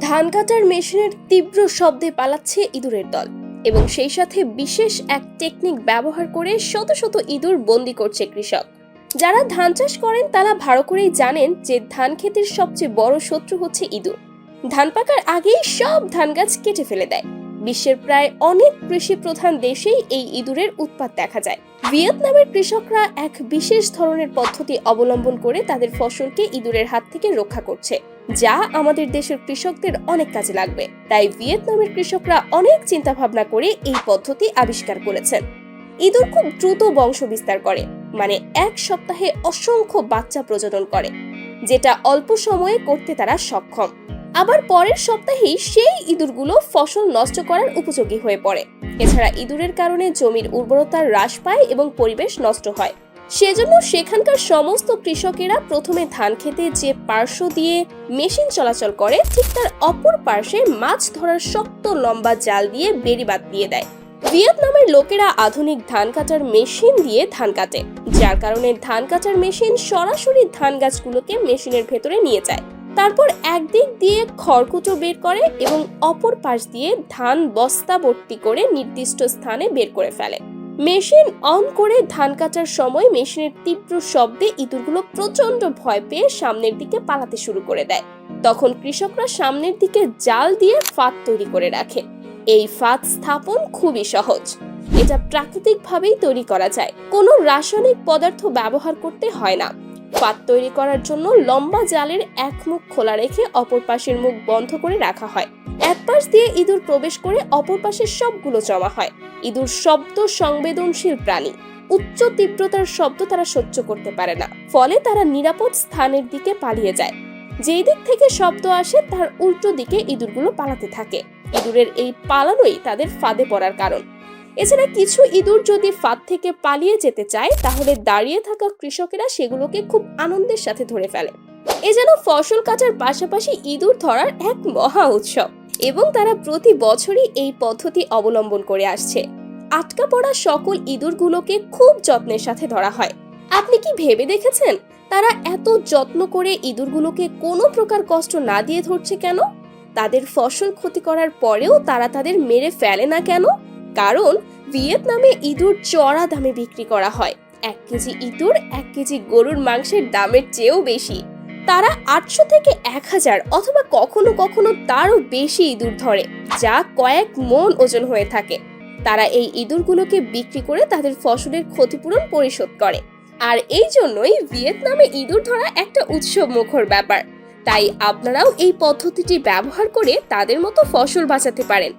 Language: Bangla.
ধান কাটার মেশিনের তীব্র শব্দে পালাচ্ছে ইঁদুরের দল এবং সেই সাথে বিশেষ এক টেকনিক ব্যবহার করে শত শত ইঁদুর বন্দি করছে কৃষক। যারা ধান চাষ করেন, তারা ভালো করেই জানেন যে ধান ক্ষেতের সবচেয়ে বড় শত্রু হচ্ছে ইঁদুর। ধান পাকার আগেই সব ধান গাছ কেটে ফেলে দেয়। বিশ্বের প্রায় অনেক কৃষি প্রধান দেশেই এই ইঁদুরের উৎপাত দেখা যায়। ভিয়েতনামের কৃষকরা এক বিশেষ ধরনের পদ্ধতি অবলম্বন করে তাদের ফসলকে ইঁদুরের হাত থেকে রক্ষা করছে। যা আমাদের দেশের কৃষকদের অনেক কাজে লাগবে। তাই ভিয়েতনামের কৃষকরা অনেক চিন্তা ভাবনা করে এই পদ্ধতি আবিষ্কার করেছেন। ইঁদুর খুব দ্রুত বংশ বিস্তার করে মানে এক সপ্তাহে অসংখ্য বাচ্চা প্রজনন করে, যেটা অল্প সময়ে করতে তারা সক্ষম। আবার পরের সপ্তাহেই সেই ইঁদুরগুলো ফসল নষ্ট করার উপযোগী হয়ে পড়ে। এছাড়া ইঁদুরের কারণে জমির উর্বরতা হ্রাস পায় এবং পরিবেশ নষ্ট হয়। সেজন্য সেখানকার সমস্ত কৃষকেরা প্রথমে ধান খেতে যে পার্শ্ব দিয়ে মেশিন চলাচল করে, ঠিক তার অপর পার্শ্বে মাছ ধরার শক্ত লম্বা জাল দিয়ে বেড়িবাদ দিয়ে দেয়। ভিয়েতনামের লোকেরা আধুনিক ধান কাটার মেশিন দিয়ে ধান কাটে, যার কারণে ধান কাটার মেশিন সরাসরি ধান গাছগুলোকে মেশিনের ভেতরে নিয়ে যায়। তারপর একদিক দিয়ে খড়কুটো বের করে এবং অপর পাশ দিয়ে ধান বস্তা ভর্তি করে নির্দিষ্ট স্থানে বের করে ফেলে। মেশিন অন করে ধান কাটার সময় মেশিনের তীব্র শব্দে ইঁদুরগুলো প্রচণ্ড ভয় পেয়ে সামনের দিকে পালাতে শুরু করে দেয়। তখন কৃষকরা সামনের দিকে জাল দিয়ে ফাঁদ তৈরি করে রাখে। এই ফাঁদ স্থাপন খুবই সহজ। এটা প্রাকৃতিকভাবেই তৈরি করা যায়। কোনো রাসায়নিক পদার্থ ব্যবহার করতে হয় না। ফাঁদ তৈরি করার জন্য লম্বা জালের এক মুখ খোলা রেখে অপর পাশের মুখ বন্ধ করে রাখা হয়। এক পাশ দিয়ে ইঁদুর প্রবেশ করে অপর পাশের সবগুলো জমা হয়। ইঁদুর শব্দ সংবেদনশীল প্রাণী। উচ্চ তীব্রতার শব্দ তারা সহ্য করতে পারে না। ফলে তারা নিরাপদ স্থানের দিকে পালিয়ে যায়। যেই দিক থেকে শব্দ আসে, তার উল্টো দিকে ইঁদুরগুলো পালাতে থাকে। ইঁদুরের এই পালানোই তাদের ফাঁদে পড়ার কারণ। এছাড়া কিছু ইঁদুর যদি ফাঁদ থেকে পালিয়ে যেতে চায়, তাহলে দাঁড়িয়ে থাকা কৃষকেরা সেগুলোকে খুব আনন্দের সাথে ধরে ফেলে। এ যেন ফসল কাটার পাশাপাশি ইঁদুর ধরার এক মহা উৎসব এবং তারা প্রতি বছরই এই পদ্ধতি অবলম্বন করে আসছে। আটকা পড়া সকল ইঁদুরগুলোকে খুব যত্নের সাথে ধরা হয়। আপনি কি ভেবে দেখেছেন তারা এত যত্ন করে ইঁদুরগুলোকে কোনো প্রকার কষ্ট না দিয়ে ধরছে কেন? তাদের ফসল ক্ষতি করার পরেও তারা তাদের মেরে ফেলে না কেন? কারণ ভিয়েতনামে ইঁদুর চড়া দামে বিক্রি করা হয়। এক কেজি ইঁদুর, এক কেজি গরুর মাংসের দামের চেয়েও বেশি। তারা আটশো থেকে এক হাজার অথবা কখনো কখনো তারও বেশি ইঁদুর ধরে, যা কয়েক মন ওজন হয়ে থাকে। তারা এই ইঁদুরগুলোকে বিক্রি করে তাদের ফসলের ক্ষতিপূরণ পরিশোধ করে। আর এই জন্যই ভিয়েতনামে ইঁদুর ধরা একটা উৎসব মুখর ব্যাপার। তাই আপনারাও এই পদ্ধতিটি ব্যবহার করে তাদের মতো ফসল বাঁচাতে পারেন।